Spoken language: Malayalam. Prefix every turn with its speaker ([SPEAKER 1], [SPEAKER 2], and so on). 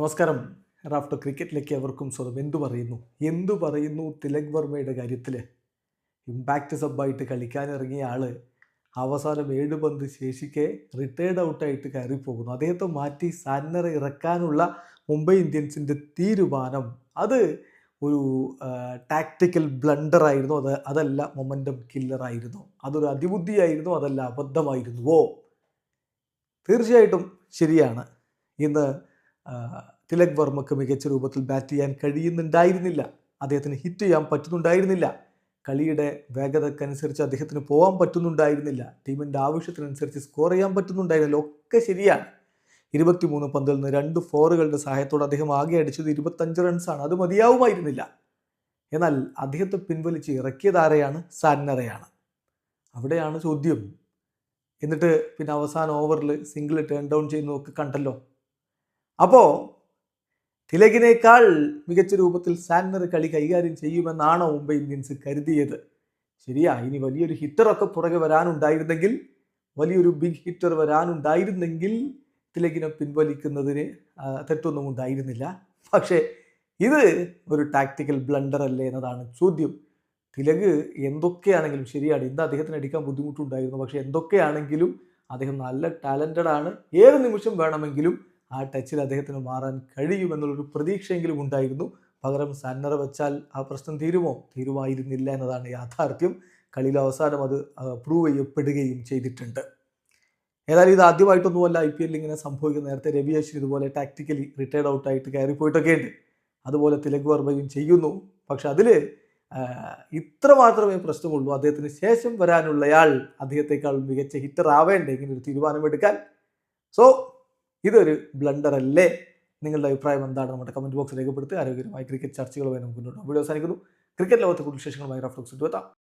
[SPEAKER 1] നമസ്കാരം. റാഫ്റ്റർ ക്രിക്കറ്റിലേക്ക് അവർക്കും സ്വന്തം എന്തു പറയുന്നു? എന്തു പറയുന്നു തിലക് വർമ്മയുടെ കാര്യത്തിൽ ഇമ്പാക്റ്റ് സബ്ബായിട്ട് കളിക്കാനിറങ്ങിയ ആൾ അവസാനം ഏഴ് പന്ത് ശേഷിക്കെ റിട്ടയർഡ് ഔട്ടായിട്ട് കയറിപ്പോകുന്നു. അദ്ദേഹത്തെ മാറ്റി സാന്നറെ ഇറക്കാനുള്ള മുംബൈ ഇന്ത്യൻസിന്റെ തീരുമാനം. അത് ഒരു ടാക്ടിക്കൽ ബ്ലണ്ടർ ആയിരുന്നു. അത് അതല്ല മൊമന്റം കില്ലറായിരുന്നു അതൊരു അതിബുദ്ധിയായിരുന്നു അതല്ല അബദ്ധമായിരുന്നുവോ തീർച്ചയായിട്ടും ശരിയാണ്. ഇന്ന് തിലക് വർമ്മക്ക് മികച്ച രൂപത്തിൽ ബാറ്റ് ചെയ്യാൻ കഴിയുന്നുണ്ടായിരുന്നില്ല. അദ്ദേഹത്തിന് ഹിറ്റ് ചെയ്യാൻ പറ്റുന്നുണ്ടായിരുന്നില്ല. കളിയുടെ വേഗതക്കനുസരിച്ച് അദ്ദേഹത്തിന് പോകാൻ പറ്റുന്നുണ്ടായിരുന്നില്ല. ടീമിന്റെ ആവശ്യത്തിനനുസരിച്ച് സ്കോർ ചെയ്യാൻ പറ്റുന്നുണ്ടായിരുന്നില്ല. ഒക്കെ ശരിയാണ്. ഇരുപത്തിമൂന്ന് പന്തിൽ നിന്ന് രണ്ട് ഫോറുകളുടെ സഹായത്തോടെ അദ്ദേഹം ആകെ അടിച്ചത് ഇരുപത്തഞ്ച് റൺസാണ് അത് മതിയാവുമായിരുന്നില്ല. എന്നാൽ അദ്ദേഹത്തെ പിൻവലിച്ച് ഇറക്കിയത് ആരെയാണ്? സാന്നറയാണ് അവിടെയാണ് ചോദ്യം. എന്നിട്ട് പിന്നെ അവസാന ഓവറിൽ സിംഗിൾ ടേൺ ഡൗൺ ചെയ്യുന്നതൊക്കെ കണ്ടല്ലോ. അപ്പോൾ തിലകിനേക്കാൾ മികച്ച രൂപത്തിൽ സാന്നർ കളി കൈകാര്യം ചെയ്യുമെന്നാണ് മുംബൈ ഇന്ത്യൻസ് കരുതിയത്? ശരിയാ ഇനി വലിയൊരു ഹിറ്ററൊക്കെ പുറകെ വരാനുണ്ടായിരുന്നെങ്കിൽ വലിയൊരു ബിഗ് ഹിറ്റർ വരാനുണ്ടായിരുന്നെങ്കിൽ തിലകിനെ പിൻവലിക്കുന്നതിന് തെറ്റൊന്നും ഉണ്ടായിരുന്നില്ല. പക്ഷേ ഇത് ഒരു ടാക്ടിക്കൽ ബ്ലണ്ടർ അല്ലേ എന്നതാണ് ചോദ്യം. തിലക് എന്തൊക്കെയാണെങ്കിലും ശരിയാണ് ഇന്ന് അദ്ദേഹത്തിന് അടിക്കാൻ ബുദ്ധിമുട്ടുണ്ടായിരുന്നു. പക്ഷേ എന്തൊക്കെയാണെങ്കിലും അദ്ദേഹം നല്ല ടാലന്റഡ് ആണ്. ഏത് നിമിഷം വേണമെങ്കിലും ആ ടച്ചിൽ അദ്ദേഹത്തിന് മാറാൻ കഴിയുമെന്നുള്ളൊരു പ്രതീക്ഷയെങ്കിലും ഉണ്ടായിരുന്നു. പകരം സന്നറ വെച്ചാൽ ആ പ്രശ്നം തീരുമോ? തീരുമായിരുന്നില്ല എന്നതാണ് യാഥാർത്ഥ്യം. കളിയിൽ അവസാനം അത് പ്രൂവ് ചെയ്യപ്പെടുകയും ചെയ്തിട്ടുണ്ട്. ഏതായാലും ഇത് ആദ്യമായിട്ടൊന്നുമല്ല ഐ പി എല്ലിൽ ഇങ്ങനെ സംഭവിക്കുന്ന നേരത്തെ രവി അശ്വിൻ ഇതുപോലെ ടാക്ടിക്കലി റിട്ടയർഡ് ഔട്ടായിട്ട് കയറിപ്പോയിട്ടൊക്കെ ഉണ്ട് അതുപോലെ തിലക് വർമ്മയും ചെയ്യുന്നു. പക്ഷെ അതിൽ ഇത്ര മാത്രമേ പ്രശ്നമുള്ളൂ. അദ്ദേഹത്തിന് ശേഷം വരാനുള്ളയാൾ അദ്ദേഹത്തെക്കാൾ മികച്ച ഹിറ്റർ ആവേണ്ടേ? ഇങ്ങനെ ഒരു തീരുമാനമെടുക്കാൻ. സോ ഇതൊരു ബ്ലണ്ടർ അല്ലേ? നിങ്ങളുടെ അഭിപ്രായം എന്താണ് നമ്മുടെ കമന്റ് ബോക്സിൽ രേഖപ്പെടുത്തി. ആരോഗ്യകരമായ ക്രിക്കറ്റ് ചർച്ചകളുമായി നമുക്ക് മുന്നോട്ട് വീഡിയോ അവസാനിക്കുന്നു. ക്രിക്കറ്റ് ലോകത്തെ കൂടുതൽ വിശേഷങ്ങളുമായി റഫ്ലോക്സ് എത്താം.